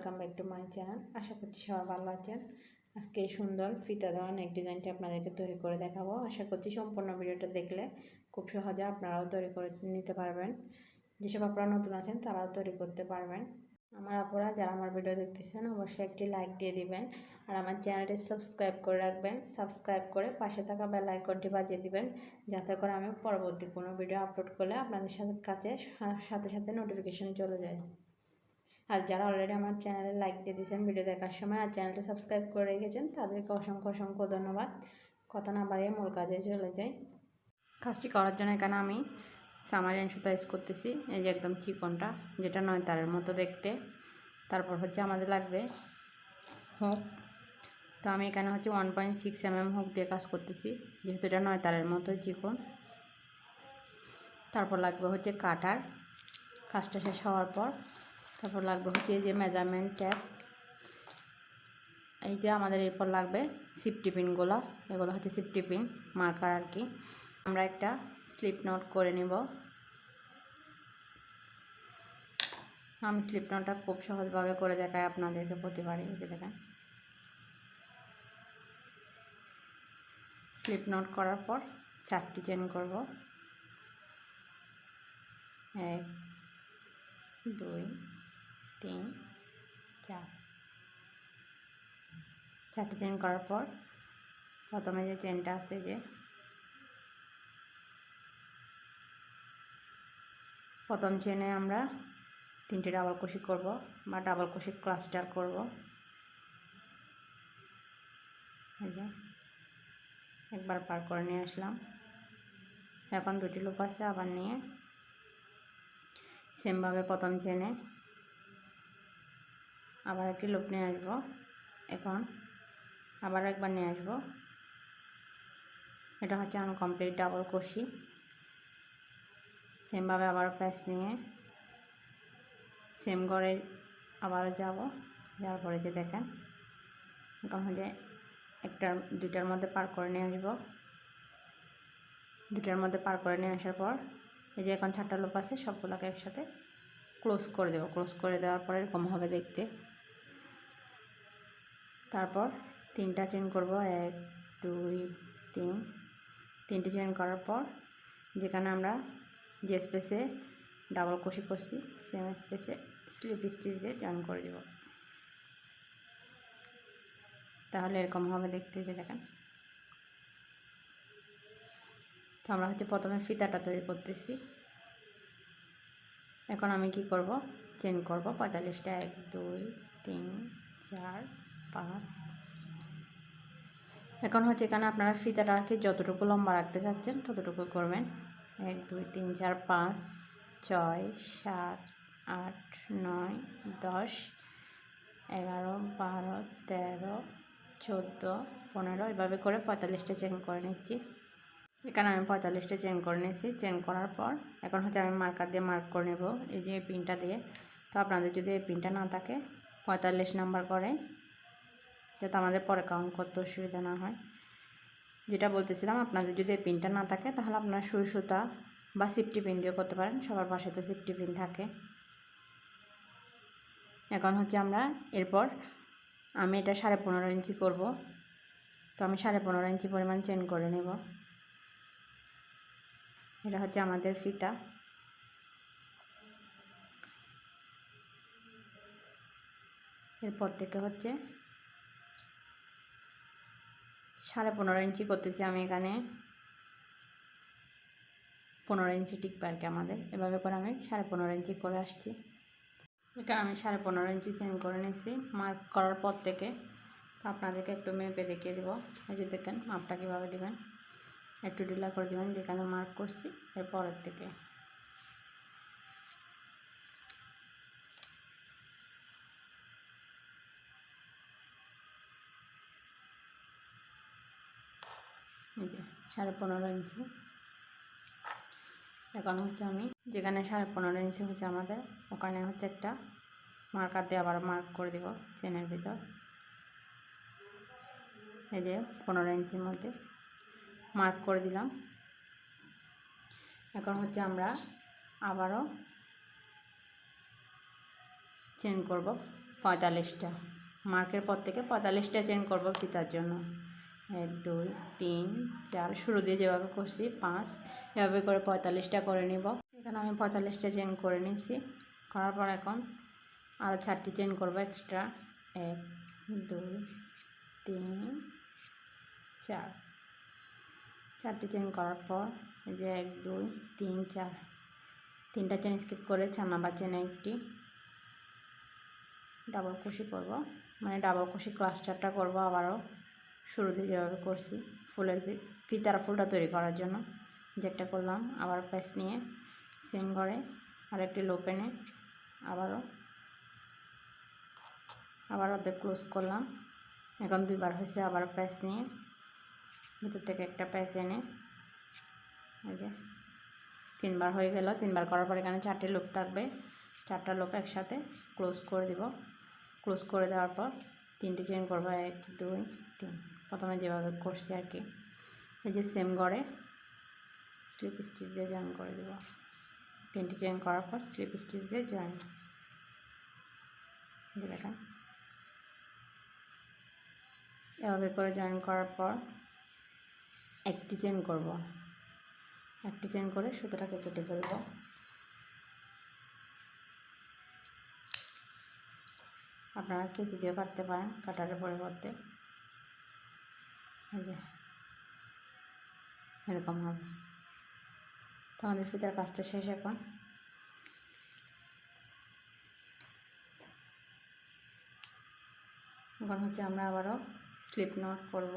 Welcome back to my channel আশা করছি সবাই ভালো আছেন। আজকে এই সুন্দর ফিতা দেওয়া নেক ডিজাইনটি আপনাদেরকে তৈরি করে দেখাবো। আশা করছি সম্পূর্ণ ভিডিওটা দেখলে খুব সহজে আপনারাও তৈরি করে নিতে পারবেন। যেসব আপনারা নতুন আছেন, তারাও তৈরি করতে পারবেন। আমার আপুরা, যারা আমার ভিডিও দেখতেছেন, অবশ্যই একটি লাইক দিয়ে দিবেন। আর আমার চ্যানেলটি সাবস্ক্রাইব করে রাখবেন। সাবস্ক্রাইব করে পাশে থাকা বেল আইকনটি বাজিয়ে দিবেন। যাতে করে আমি পরবর্তী কোনো ভিডিও আপলোড করলে আপনাদের সাথে, কাছে সাথে সাথে নোটিফিকেশন চলে যায়। আর যারা অলরেডি আমার চ্যানেলে লাইক দিয়ে দিয়েছেন ভিডিও দেখার সময় আর চ্যানেলটি সাবস্ক্রাইব করে রেখেছেন, তাদেরকে অসংখ্য অসংখ্য ধন্যবাদ। কথা না বাড়িয়ে মূল কাজে চলে যাই। কাজটি করার জন্য এখানে আমি সামারিয়ান সুতা ইউজ করতেছি, এই যে একদম চিকনটা, যেটা নয় তারের মতো দেখতে। তারপর হচ্ছে আমাদের লাগবে হুক তো আমি এখানে হচ্ছে one point six M M hook দিয়ে কাজ করতেছি, যেহেতু এটা নয় তারের মতো চিকন। তারপর লাগবে হচ্ছে কাটার কাজটা শেষ হওয়ার পর তারপর লাগবে হচ্ছে এই যে মেজারমেন্ট ট্যাপ এই যে আমাদের এরপর লাগবে সিফটি পিনগুলো এগুলো হচ্ছে সিফটি পিন মার্কার আর কি। আমরা একটা স্লিপ নোট করে নিব। আমি স্লিপ নোটটা খুব সহজভাবে করে দেখাই আপনাদেরকে প্রতিবারই যে দেখেন। স্লিপ নোট করার পর চারটি চেন করব। এক, দুই তিন, চার। চারটে চেন করার পর প্রথমে যে চেনটা আছে যে প্রথম চেনে আমরা তিনটে ডাবল কুশি করব বা ডাবল কুশি ক্লাস্টার করব। এই যে একবার পার করে নিয়ে আসলাম। এখন দুটি লোক আছে আবার নিয়ে। সেমভাবে প্রথম চেনে আবার একটি লুপ নিয়ে আসব। এখন আবার একবার নিয়ে আসব। এটা হচ্ছে আনকমপ্লিট ডাবল কষি। সেমভাবে আবার প্যাচ নিয়ে সেম ঘরে আবার যাব। যাওয়ার পরে যে দেখেন, এখন হচ্ছে একটা দুইটার মধ্যে পার করে নিয়ে আসব। দুটার মধ্যে পার করে নিয়ে আসার পর এই যে এখন চারটা লোক আছে, সবগুলোকে একসাথে ক্লোজ করে দেবো। ক্লোজ করে দেওয়ার পরে এরকম হবে দেখতে। তারপর তিনটা চেন করব, এক, দুই, তিন। তিনটে চেন করার পর যেখানে আমরা যে স্পেসে ডাবল কষি করছি, সেম স্পেসে স্লিপ স্টিচ দিয়ে জয়েন করে দেব। তাহলে এরকম হবে দেখতে যে দেখেন। তো আমরা হচ্ছে প্রথমে ফিতাটা তৈরি করতেছি। এখন আমি কি করব? চেন করব। পঁয়তাল্লিশটা, এক, দুই, তিন, চার পাঁচ এখন হচ্ছে এখানে আপনারা ফিতাটা আর কি যতটুকু লম্বা রাখতে চাচ্ছেন ততটুকু করবেন। এক, দুই, তিন, চার, পাঁচ, ছয়, সাত, আট, নয়, দশ, এগারো, বারো, তেরো, চোদ্দ, পনেরো, এভাবে করে পঁয়তাল্লিশটা চেন করে নিচ্ছি। এখানে আমি পঁয়তাল্লিশটা চেন করে নিয়েছি। চেন করার পর এখন হচ্ছে আমি মার্কার দিয়ে মার্ক করে নেব। এই যে পিনটা দিয়ে। তো আপনাদের যদি এই পিনটা না থাকে, পঁয়তাল্লিশ নাম্বার করে যাতে আমাদের পরে কাউন্ট করতে অসুবিধা না হয়। যেটা বলতেছিলাম, আপনাদের যদি এই পিনটা না থাকে, তাহলে আপনারা সুই সুতা বা সিফটি পিন দিয়ে করতে পারেন। সবার পাশে তো সিফটি পিন থাকে। এখন হচ্ছে আমরা এরপর আমি এটা সাড়ে পনেরো ইঞ্চি করব। তো আমি সাড়ে পনেরো ইঞ্চি পরিমাণ চেন করে নেব। এটা হচ্ছে আমাদের ফিতা। এরপর থেকে হচ্ছে সাড়ে পনেরো ইঞ্চি করতেছি আমি এখানে। পনেরো ইঞ্চি টিকবে আর কি আমাদের। এভাবে করে আমি সাড়ে পনেরো ইঞ্চি করে আসছি। এখানে আমি সাড়ে পনেরো ইঞ্চি চেঞ্জ করে নিয়েছি মার্ক করার পর থেকে। তো আপনাদেরকে একটু মেপে দেখিয়ে দেবো। এই যে দেখেন, মাপটা কীভাবে দেবেন। একটু ডিলা করে দেবেন, যেখানে মার্ক করছি, এর পরের থেকে এই যে সাড়ে পনেরো ইঞ্চি। এখন হচ্ছে আমি যেখানে সাড়ে পনেরো ইঞ্চি হচ্ছে আমাদের, ওখানে হচ্ছে একটা মার্কার দিয়ে আবার মার্ক করে দেব চেনের ভিতর। এই যে পনেরো ইঞ্চির মধ্যে মার্ক করে দিলাম। এখন হচ্ছে আমরা আবারও চেন করব পঁয়তাল্লিশটা। মার্কের পর থেকে পঁয়তাল্লিশটা চেন করব ফিতার জন্য। এক, দুই, তিন, চার, শুরু দিয়ে যেভাবে করছি, পাঁচ, এভাবে করে পঁয়তাল্লিশটা করে নিব। এখানে আমি পঁয়তাল্লিশটা চেন করে নিচ্ছি। করার পর এখন আরও চারটি চেন করব এক্সট্রা এক, দুই, তিন, চার। চারটি চেন করার পর যে এক, দুই, তিন, চার। তিনটা চেন স্কিপ করে চার নাম্বার চেনে একটি ডাবল কুশি করব। মানে ডাবল কুশি ক্লাস্টারটা করব আবারও। শুরুতে যেভাবে করছি ফুলের ফিতার ফুলটা তৈরি করার জন্য। যে একটা করলাম, আবার প্যাচ নিয়ে সেম ঘরে আরেকটি লোপেনে আবারও, আবার অর্ধেক ক্লোজ করলাম। এখন দুইবার হয়েছে, আবার প্যাচ নিয়ে ভিতর থেকে একটা প্যাচ এনে এই যে তিনবার হয়ে গেল। তিনবার করার পর এখানে চারটে লোক থাকবে। চারটা লোক একসাথে ক্লোজ করে দিব। ক্লোজ করে দেওয়ার পর তিনটে চেন করব, এক, দুই, তিন। প্রথমে যেভাবে করছি আর কি। এই যে সেম গড়ে স্লিপ স্টিচ দিয়ে জয়েন করে দেব। তিনটি চেন করার পর স্লিপ স্টিচ দিয়ে জয়েন দেখেন এভাবে করে জয়েন করার পর একটি চেন করব। একটি চেন করে সুতোটাকে কেটে ফেলব। আপনারা কেজি দিয়ে কাটতে পারেন, কাটারের পরিবর্তে। এরকম হবে। তো আমাদের ফিতার কাজটা শেষ এখন। এখন হচ্ছে আমরা আবারও স্লিপ নট করব।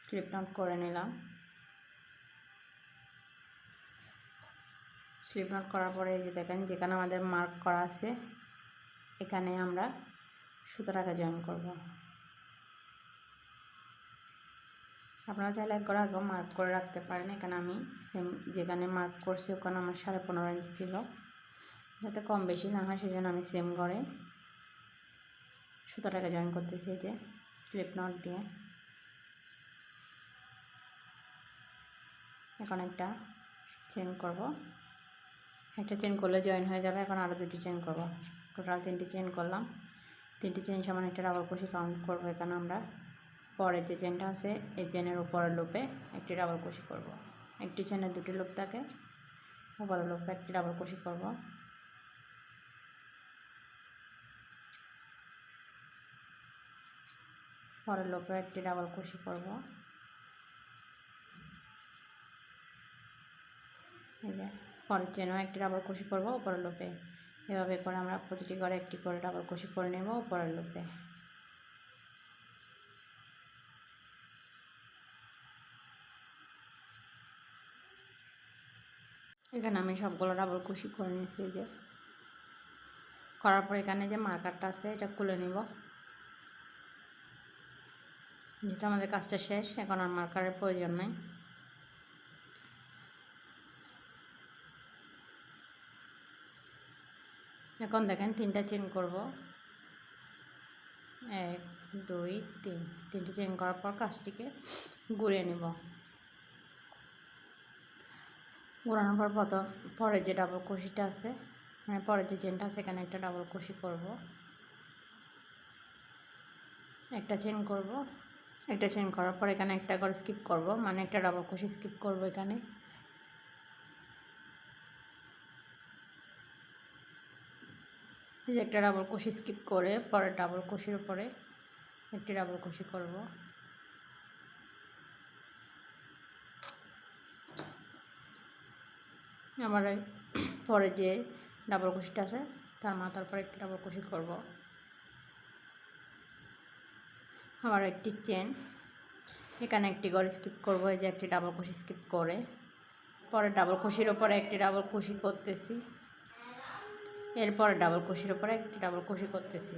স্লিপ নট করে নিলাম। স্লিপ নট করার পরে এই যে দেখেন, যেখানে আমাদের মার্ক করা আছে, এখানে আমরা সুতোটাকে জয়েন করব। আপনারা চাইলে একবার আগে মার্ক করে রাখতে পারেন। এখানে আমি সেম যেখানে মার্ক করছি, ওখানে আমার সাড়ে পনেরো ইঞ্চি ছিল। যাতে কম বেশি না হয়, সেজন্য আমি সেম করে সুতোটাকে জয়েন করতেছি যে স্লিপ নট দিয়ে। এখন একটা চেন করব। একটা চেন করলে জয়েন হয়ে যাবে, এখন আরও দুটি চেন করব। টোটাল তিনটি চেন করলাম। তিনটি চেন সমান একটা ডাবল কুশি কাউন্ট করব এখানে আমরা। পরের যে চেনটা আছে, এই চেনের উপরের লোপে একটি ডাবল কুশি করব। একটি চেনের দুটি লোপ থাকে, উপরের লোপে একটি ডাবল কুশি করব। পরের লোপে একটি ডাবল কুশি করব। এই যে। পরের চেনও একটি ডাবল কুশি করব উপরের লোপে এভাবে করে আমরা প্রতিটি করে একটি করে ডাবল কুশি করে নেব উপরের লোপে এখানে আমি সবগুলো ডাবল কুশি করে নিয়েছি যে। করার পর এখানে যে মার্কারটা আছে, এটা খুলে নিব। যেহেতু আমাদের কাজটা শেষ, এখন আর মার্কারের প্রয়োজন নেই। এখন দেখেন তিনটা চেন করব। এক, দুই, তিন। তিনটে চেন করার পর কাজটিকে ঘুরিয়ে নেব। ঘোরানোর পর প্রথম পরের যে ডাবল কুশিটা আছে মানে পরের যে চেনটা আছে, এখানে একটা ডাবল কুশি করব। একটা চেন করব। একটা চেন করার পর এখানে একটা করে স্কিপ করব। মানে একটা ডাবল কুশি স্কিপ করব এখানে। যে একটা ডাবল কুশি স্কিপ করে পরে ডাবল কুশির উপরে একটি ডাবল কুশি করব। আমার পরে যে ডাবল কুশিটা আছে, তার মাথার পরে একটি ডাবল কুশি করব। আমার একটি চেন এখানে একটি গড় স্কিপ করব, এই যে একটি ডাবল কুশি স্কিপ করে। পরে ডাবল কুশির ওপরে একটি ডাবল কুশি করতেছি। এরপরে ডাবল কুশির উপরে একটি ডাবল কুশি করতেছি।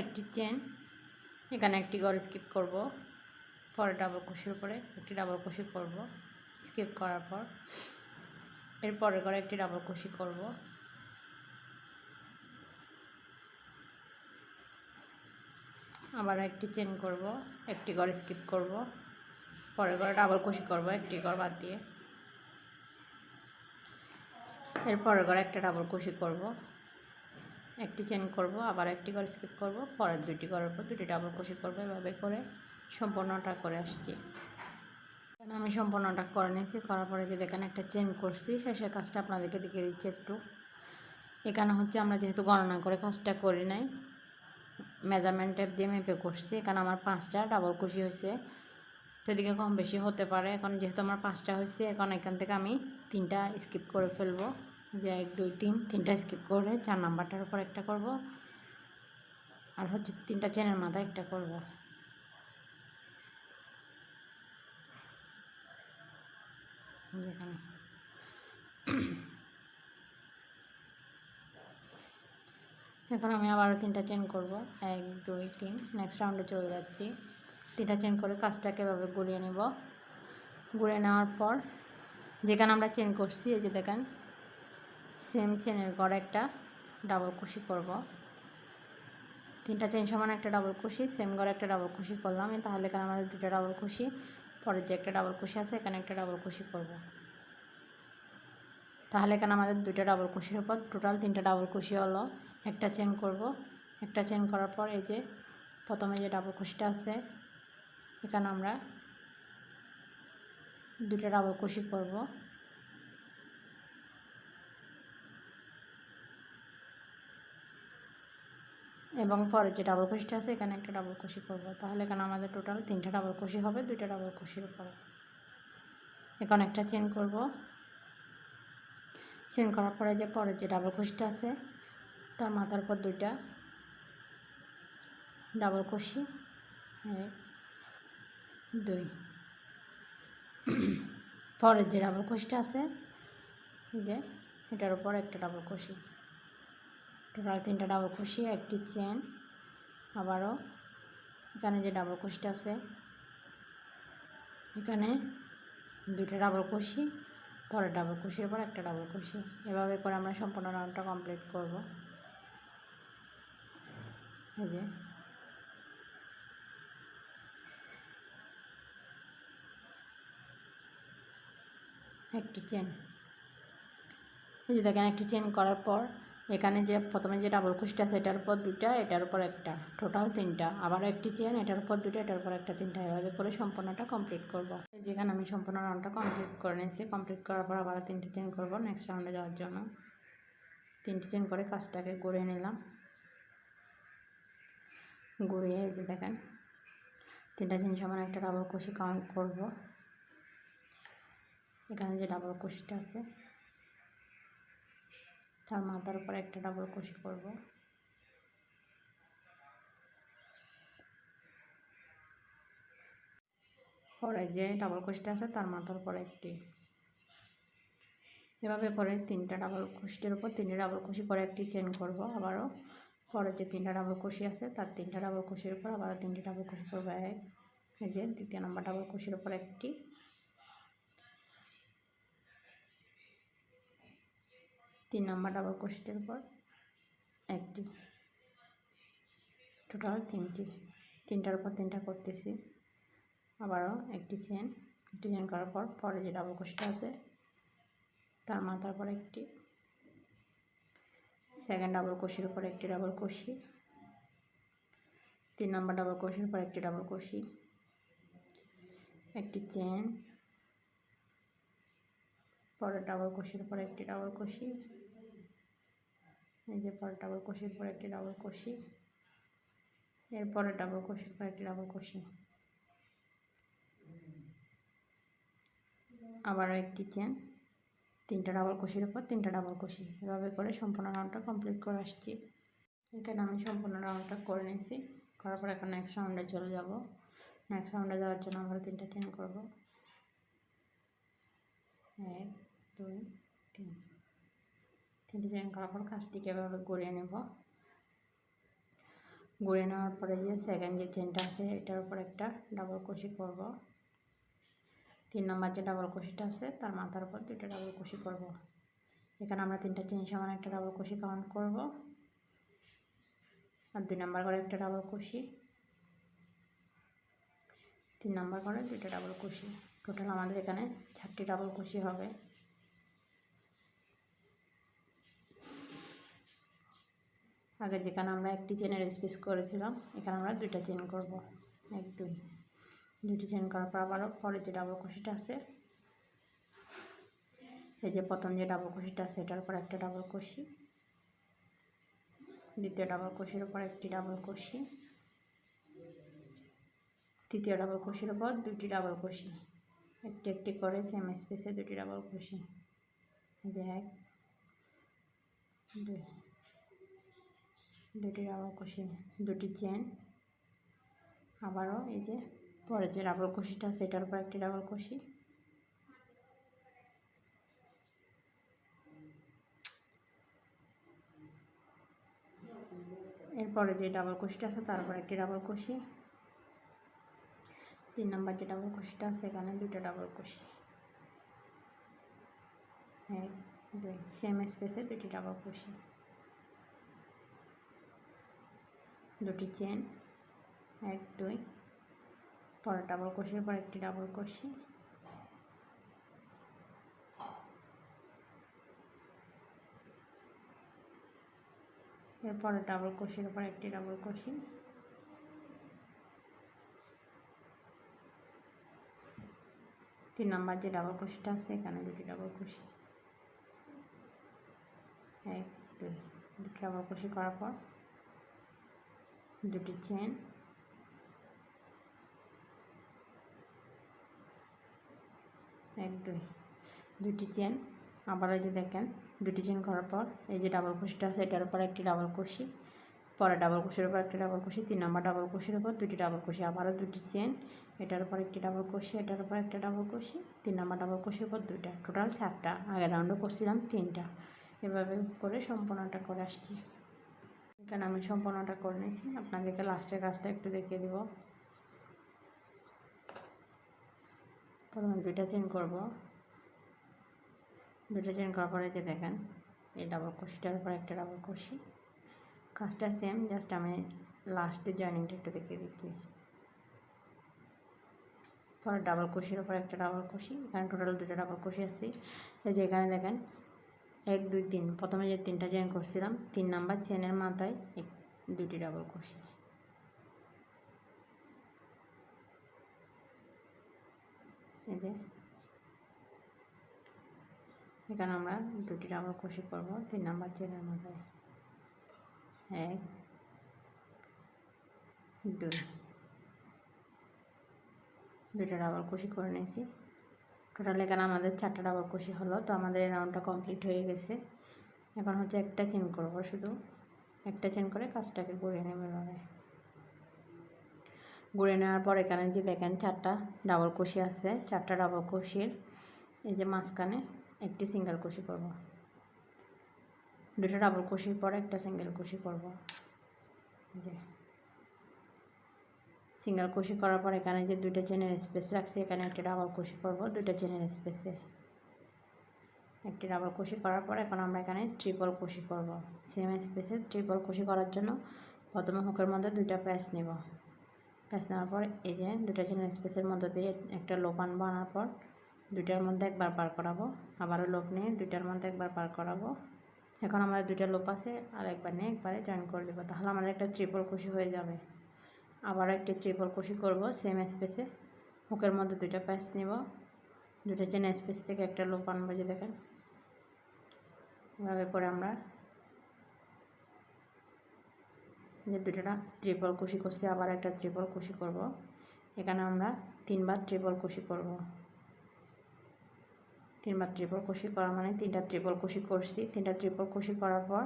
একটি চেন এখানে একটি গড় স্কিপ করব। পরে ডাবল কুশির উপরে একটি ডাবল কুশি করব স্কিপ করার পর। এরপরে করে একটি ডাবল কুশি করব। আবার একটি চেন করব, একটি গড় স্কিপ করব। পরের ঘরে ডাবল কুশি করব, একটি ঘর বাদ দিয়ে। এর পরের ঘরে একটা ডাবল কুশি করব। একটি চেন করব, আবার একটি ঘর স্কিপ করব, পরের দুটি ঘরের পর দুটি ডাবল কুশি করব, এভাবে করে সম্পূর্ণটা করে আসছি। এখানে আমি সম্পূর্ণটা করে নিয়েছি? করার পরে যে দেখেন একটা চেন করছি, শেষের কাজটা আপনাদেরকে দেখিয়ে দিচ্ছি একটু। এখানে হচ্ছে আমরা যেহেতু গণনা করে কাজটা করি নাই মেজারমেন্ট দিয়ে মেপে করছি। এখানে আমার পাঁচটা ডাবল কুশি হয়েছে। সেদিকে কম বেশি হতে পারে। এখন যেহেতু আমার পাঁচটা হয়েছে, এখন এখান থেকে আমি তিনটা স্কিপ করে ফেলব। যে এক, দুই, তিন, তিনটা স্কিপ করে চার নাম্বারটার উপর একটা করব। আর হচ্ছে তিনটা চেনের মাথায় একটা করব। যেখানে এখন আমি আবারও তিনটা চেন করব। এক, দুই, তিন নেক্সট রাউন্ডে চলে যাচ্ছি। তিনটা চেন করে কাজটাকে এভাবে গুলিয়ে নেব। গুলিয়ে নেওয়ার পর যেখানে আমরা চেন করছি, এই যে দেখেন সেম চেনের গড়ে একটা ডাবল কুশি করব। তিনটা চেন সমান একটা ডাবল কুশি সেম গড়ে একটা ডাবল কুশি করলাম। তাহলে এখানে আমাদের দুটো ডাবল কুশি পরের যে একটা ডাবল কুশি আছে, এখানে একটা ডাবল কুশি করব। তাহলে এখানে আমাদের দুইটা ডাবল কুশির উপর টোটাল তিনটা ডাবল কুশি হলো। একটা চেন করব। একটা চেন করার পর এই যে প্রথমে যে ডাবল কুশিটা আছে এখানে আমরা দুটো ডাবল কুশি করব। এবং পরে যে ডাবল কুশিটা আছে, এখানে একটা ডাবল কুশি করব। তাহলে এখানে আমাদের টোটাল তিনটা ডাবল কুশি হবে, দুইটা ডাবল কুশির উপর। এখন একটা চেন করব। চেন করার পরে যে পরে যে ডাবল কুশিটা আছে, তার মাথার উপর দুইটা ডাবল এক দুই। পরের যে ডাবল কুশিটা আছে, এই যে, এটার উপর একটা ডাবল কুশি টোটাল তিনটা ডাবল কুশি একটি চেন আবারও এখানে যে ডাবল কুশিটা আছে, এখানে দুটো ডাবল কুশি পরের ডাবল কুশির পর একটা ডাবল কুশি এভাবে করে আমরা সম্পূর্ণ রাউন্ডটা কমপ্লিট করব। এই যে একটি চেন এই যে দেখেন, একটি চেন করার পর এখানে যে প্রথমে যে ডাবল কুশটা আছে, এটার উপর দুটা এটার উপর একটা। টোটাল তিনটা। আবার একটি চেন এটার উপর দুটো এটার উপর একটা, তিনটা। এভাবে করে সম্পূর্ণটা কমপ্লিট করব। যেখানে আমি সম্পূর্ণ রাউন্ডটা কমপ্লিট করে নিয়েছি। কমপ্লিট করার পর আবার তিনটে চেন করব নেক্সট রাউন্ডে যাওয়ার জন্য। তিনটি চেন করে কাজটাকে গড়িয়ে নিলাম। এই যে দেখেন, তিনটা চেন সমান একটা ডাবল কুশি কাউন্ট করব। এখানে যে ডাবল কুশিটা আছে, তার মাথার উপর একটা ডাবল কুশি করব। পরে যে ডাবল কুশিটা আছে, তার মাথার উপর একটি। এভাবে করে তিনটা ডাবল কুশিটির উপর তিনটে ডাবল কুশি করে একটি চেন করব আবারও। পরে যে তিনটা ডাবল কুশি আছে, তার তিনটা ডাবল কুশির উপর আবারও তিনটে ডাবল কুশি করব। এক যে দ্বিতীয় নম্বর ডাবল কুশির উপর একটি। তিন নম্বর ডাবল ক্রোশেটের উপর একটি। টোটাল তিনটি। তিনটার উপর তিনটা করতেছি। আবারও একটি চেন একটি চেন করার পর পরে যে ডাবল ক্রোশেটটা আছে, তার মাথার পর একটি। সেকেন্ড ডাবল কষির উপর একটি ডাবল কষি তিন নম্বর ডাবল কষির উপর একটি ডাবল কষি একটি চেন পরে ডাবল কষির উপর একটি ডাবল কষি এই যে পরে ডাবল কষির পর একটি ডাবল কষি এরপরে ডাবল কষির পর একটি ডাবল কষি আবারও একটি চেন তিনটা ডাবল কষির উপর তিনটা ডাবল কষি এভাবে করে সম্পূর্ণ রাউন্ডটা কমপ্লিট করে আসছি। এখানে আমি সম্পূর্ণ রাউন্ডটা করে নিয়েছি। করার পর এখন নেক্সট রাউন্ডে চলে যাব। নেক্সট রাউন্ডে যাওয়ার জন্য আবার তিনটা চেন করব। এক, দুই, তিন। চেন করার পর কাজটিকে এভাবে গড়িয়ে নেব? গড়িয়ে নেওয়ার পরে যে সেকেন্ড যে চেনটা আছে, এটার উপর একটা ডাবল কুশি করব। তিন নম্বর যে ডাবল কুশিটা আছে, তার মাথার উপর দুটো ডাবল কুশি করব। এখানে আমরা তিনটা চেন সমান একটা ডাবল কুশি কাউন্ট করব। আর দুই নম্বর করে একটা ডাবল কুশি তিন নম্বর করে দুইটা ডাবল কুশি টোটাল আমাদের এখানে চারটি ডাবল কুশি হবে। আগে যেখানে আমরা একটি চেনের স্পেস করেছিলাম, এখানে আমরা দুইটা চেন করব। এক, দুই। দুইটি চেন করার পর আবারও পরে যে ডাবল কুশিটা আছে, এই যে প্রথম যে ডাবল কুশিটা আছে, এটার উপর একটা ডাবল কুশি দ্বিতীয় ডাবল কুশির উপর একটি ডাবল কুশি তৃতীয় ডাবল কুশির উপর দুটি ডাবল কুশি একটি একটি করে সেম স্পেসে দুটি ডাবল কুশি যে এক, দুই। দুটি ডাবল কুশি দুটি চেন, আবারও এই যে পরে যে ডাবল কুশিটা সেটার উপর একটি ডাবল কুশি এরপরে যে ডাবল কুশিটা আছে তারপর একটি ডাবল কুশি তিন নম্বর যে ডাবল কুশিটা আছে, এখানে দুটো ডাবল কুশি এক, দুই সেম স্পেসে দুটি ডাবল কুশি দুটি চেন, এক, দুই। পরে ডাবল কুশির পর একটি ডাবল কুশি এরপরে ডাবল কুশির উপর একটি ডাবল কুশি তিন নাম্বার যে ডাবল কুশিটা আছে, এখানে দুটি ডাবল কুশি এক, দুই। দুটি ডাবল কুশি করার পর দুটি চেন এক দুই দুটি চেন আবার এই যে দেখেন দুটি চেন করার পর এই যে ডাবল কুশিটা আছে, এটার উপর একটি ডাবল কুশি পরে ডাবল কুশির উপর একটি ডাবল কুশি তিন নম্বর ডাবল কুশির উপর দুটি ডাবল কুশি আবারও দুটি চেন এটার উপর একটি ডাবল কুশি এটার উপর একটা ডাবল কুশি তিন নম্বর ডাবল কুশির উপর দুইটা টোটাল চারটা। আগের রাউন্ডও করছিলাম তিনটা। এভাবে করে সম্পূর্ণটা করে আসছি। এখানে আমি সম্পূর্ণটা করে নিয়েছি? আপনাদেরকে লাস্টের কাজটা একটু দেখিয়ে দেব। প্রথমে দুইটা চেন করব। দুটো চেন করার পরে যে দেখেন, এই ডাবল কুশিটার উপর একটা ডাবল কুশি কাজটা সেম জাস্ট আমি লাস্টে জয়েনিংটা একটু দেখিয়ে দিচ্ছি। পরে ডাবল কুশির উপর একটা ডাবল কুশি এখানে টোটাল দুটো ডাবল কুশি আসছি এই যে এখানে দেখেন এক, দুই, তিন। প্রথমে যে তিনটা চেন করছিলাম, তিন নাম্বার চেনের মাথায় এক দুটি ডাবল এই যে। এখানে আমরা দুটি ডাবল কুশি করব, তিন নাম্বার চেনের মাথায়। এক, দুই। দুটো ডাবল কুশি করে নিয়েছি। টোটাল এখানে আমাদের চারটা ডাবল কুশি হলো, তো আমাদের এই রাউন্ডটা কমপ্লিট হয়ে গেছে। এখন হচ্ছে একটা চেন করব শুধু। একটা চেন করে কাজটাকে গড়িয়ে নেবে এভাবে। গড়ে নেওয়ার পর এখানে যে দেখেন চারটা ডাবল কুশি আছে, চারটা ডাবল কুশির এই যে মাঝখানে একটি সিঙ্গেল কুশি করব। দুটো ডাবল কুশির পরে একটা সিঙ্গেল কুশি করব। যে। সিঙ্গেল কুশি করার পর এখানে যে দুইটা চেনের স্পেস রাখছি, এখানে একটা ডাবল কুশি করব দুটো চেনের স্পেসে। একটি ডাবল কুশি করার পর এখন আমরা এখানে ট্রিপল কুশি করব। সেম স্পেসে ট্রিপল কুশি করার জন্য প্রথমে হুকের মধ্যে দুইটা প্যাচ নেব। প্যাচ নেওয়ার পর এই যে দুটো চেনের স্পেসের মধ্যে দিয়ে একটা লোক আনব আনার পর দুইটার মধ্যে একবার পার করাবো। আবারও লোক নিয়ে দুইটার মধ্যে একবার পার করাবো। এখন আমাদের দুইটা লোপ আছে, আর একবার নিয়ে একবারে জয়েন করে দেবো। তাহলে আমাদের একটা ট্রিপল কুশি হয়ে যাবে। আবার একটি ট্রিপল কুশি করব সেম স্পেসে হুকের মধ্যে দুইটা প্যাচ নেব। দুটো চেন স্পেস থেকে একটা লোপ আনব যে দেখেন। এভাবে করে আমরা যে দুটোটা ট্রিপল কুশি করছি, আবার একটা ট্রিপল কুশি করব। এখানে আমরা তিনবার ট্রিপল কুশি করব। তিনবার ট্রিপল কুশি করা মানে তিনটা ট্রিপল কুশি করছি। তিনটা ট্রিপল কুশি করার পর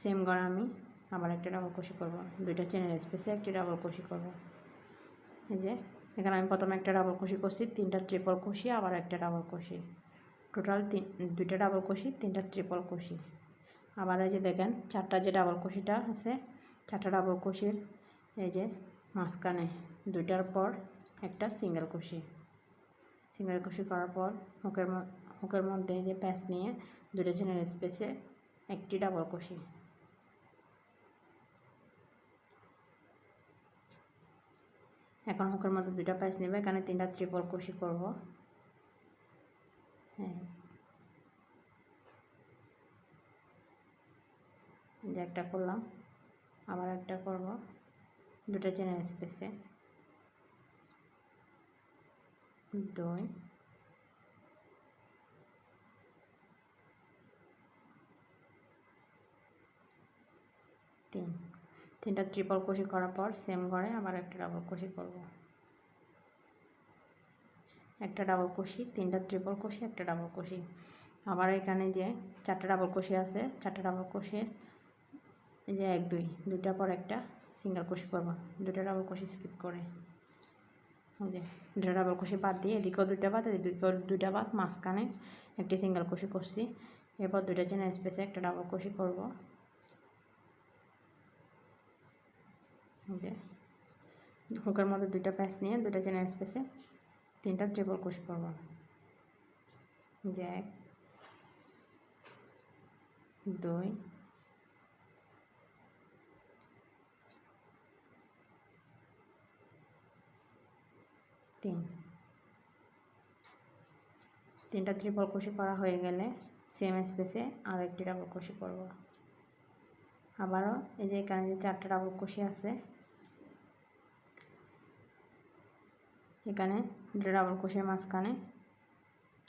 সেম গড়া আমি আবার একটা ডাবল কুশি করব। দুইটা চেনের স্পেসে একটি ডাবল কুশি করব। এই যে, এখানে আমি প্রথমে একটা ডাবল কুশি করছি, তিনটা ট্রিপল কুশি আবার একটা ডাবল কুশি টোটাল তিন, দুইটা ডাবল কুশি তিনটা ট্রিপল কুশি আবার এই যে দেখেন, চারটা যে ডাবল কুশিটা আছে, চারটা ডাবল কুশির এই যে মাঝখানে দুইটার পর একটা সিঙ্গেল কুশি সিঙ্গেল কুশি করার পর হুকের হুকের মধ্যে যে প্যাচ নিয়ে দুটো চেনের স্পেসে একটি ডাবল কুশি এখন হুকের মধ্যে দুইটা প্যাচ নেবে, এখানে তিনটা ত্রিপল কুশি করব। হ্যাঁ। যে একটা করলাম, আবার একটা করব দুটো চেনের স্পেসে দুই। তিন। তিনটা ট্রিপল কুশি করার পর সেম ঘরে আবার একটা ডাবল কুশি করব। একটা ডাবল কুশি তিনটা ট্রিপল কুশি একটা ডাবল কুশি আবার এখানে যে চারটা ডাবল কুশি আছে, চারটা ডাবল কুশির এই যে এক, দুই, দুইটা পর একটা সিঙ্গেল কুশি করব। দুটা ডাবল কুশি স্কিপ করে। যে দুটা ডাবল কুশি বাদ দিয়ে এদিকেও দুইটা বাদ, এদিকেও দুইটা বাদ, মাঝখানে একটি সিঙ্গেল কুশি করছি। এরপর দুইটা চেন স্পেসে একটা ডাবল কুশি করব। যে হুকের মধ্যে দুইটা প্যাচ নিয়ে দুটা চেন স্পেসে তিনটা ট্রিপল কুশি করব যে এক, দুই, তিন। তিনটা ত্রিপল কুশি করা হয়ে গেলে সেম স্পেসে আর একটি ডাবল কুশি করব। আবারও এই যে এখানে যে চারটা ডাবল কুশি আছে এখানে ডাবল কুশির মাঝখানে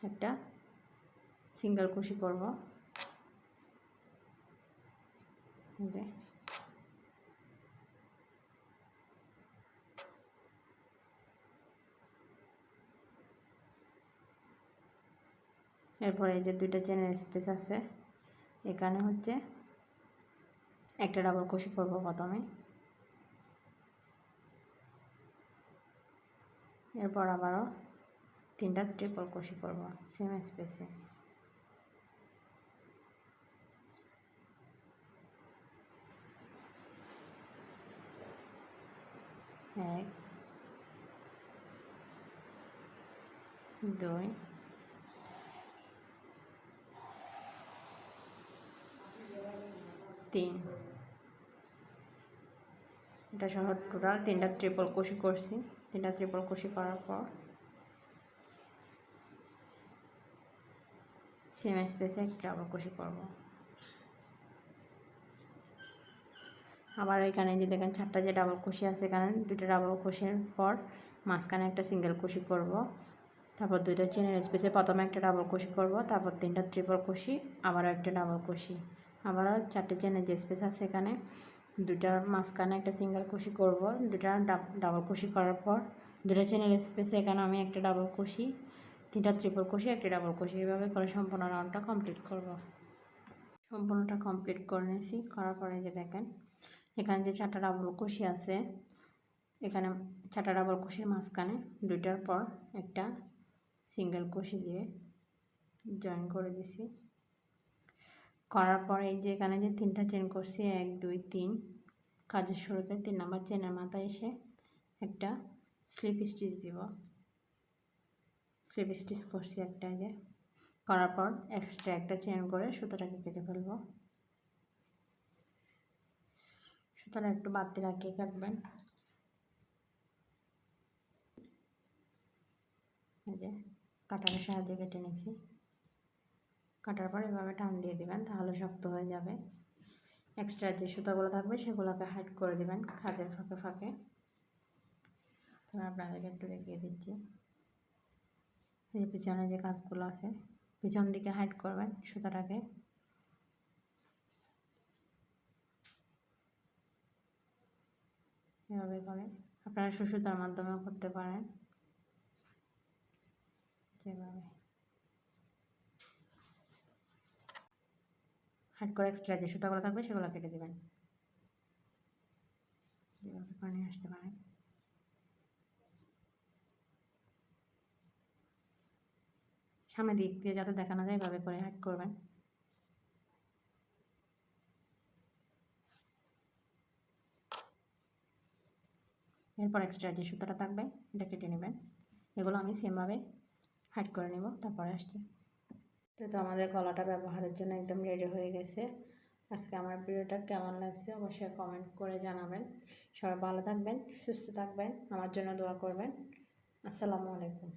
একটা সিঙ্গেল কুশি করব। এরপরে এই যে দুইটা চেনের স্পেস আছে। এখানে হচ্ছে একটা ডাবল কুশি করব প্রথমে। এরপর আবারও তিনটা ট্রিপল কুশি করব সেম স্পেসে এক, দুই, তিন। এটা সহ টোটাল তিনটা ট্রিপল কুশি করছি। তিনটা ট্রিপল কুশি করার পর। সেম স্পেসে একটা ডাবল কুশি করব। আবার এখানে যে দেখেন চারটা যে ডাবল কুশি আছে এখানে দুটো ডাবল কুশির পর মাঝখানে একটা সিঙ্গেল কুশি করব। তারপর দুইটা চেনের স্পেসে প্রথমে একটা ডাবল কুশি করব, তারপর তিনটা ট্রিপল কুশি আবারও একটা ডাবল কুশি আবারও চারটে চেনের যে স্পেস আছে এখানে দুটার মাঝখানে একটা সিঙ্গেল কুশি করব দুটা ডাবল কুশি করার পর দুটা চেনের স্পেসে এখানে আমি একটা ডাবল কুশি তিনটা ট্রিপল কুশি একটা ডাবল কুশি এভাবে করে সম্পূর্ণ রাউন্ডটা কমপ্লিট করব। সম্পূর্ণটা কমপ্লিট করে নিয়েছি, করার পরে যে দেখেন, এখানে যে চারটা ডাবল কুশি আছে, এখানে চারটা ডাবল কুশির মাঝখানে দুইটার পর একটা সিঙ্গেল কুশি দিয়ে জয়েন করে দিছি। করার পরে এই যে এখানে যে তিনটা চেন করছি, এক, দুই, তিন, কাজের শুরুতে তিন নাম্বার চেনের মাথায় এসে একটা স্লিপ স্টিচ দিব। স্লিপ স্টিচ করছি একটা যে। করার পর এক্সট্রা একটা চেন করে সুতোটাকে কেটে ফেলব। সুতোটা একটু বাড়তি রাখিয়ে কাটবেন। এই যে কাটারের সাহায্যে কেটে নিয়েছি কাটার পর এভাবে টান দিয়ে দিবেন, তাহলে শক্ত হয়ে যাবে। এক্সট্রা যে সুতাগুলো থাকবে, সেগুলোকে হাইড করে দিবেন খাজের ফাঁকে ফাঁকে। তবে আপনাদেরকে একটু দেখিয়ে দিচ্ছি। এই পিছনে যে কাজগুলো আছে, পিছন দিকে হাইড করবেন সুতাটাকে। এভাবে করে। আপনারা সুসুতার মাধ্যমেও করতে পারেন। যেভাবে। হাট করে এক্সট্রা যে সুতাগুলো থাকবে সেগুলো কেটে দেবেন। করে আসতে পারেন। সামনের দিক দিয়ে যাতে দেখানো যায়, এভাবে করে হাট করবেন। এরপর এক্সট্রা যে সুতাটা থাকবে, এটা কেটে নেবেন। এগুলো আমি সেমভাবে হাইড করে নেব, তারপরে আসছি। তো তো আমাদের গলাটা ব্যবহারের জন্য একদম রেডি হয়ে গেছে। আজকে আমার ভিডিওটা কেমন লাগছে অবশ্যই কমেন্ট করে জানাবেন। সবাই ভালো থাকবেন, সুস্থ থাকবেন, আমার জন্য দোয়া করবেন। আসসালামু আলাইকুম।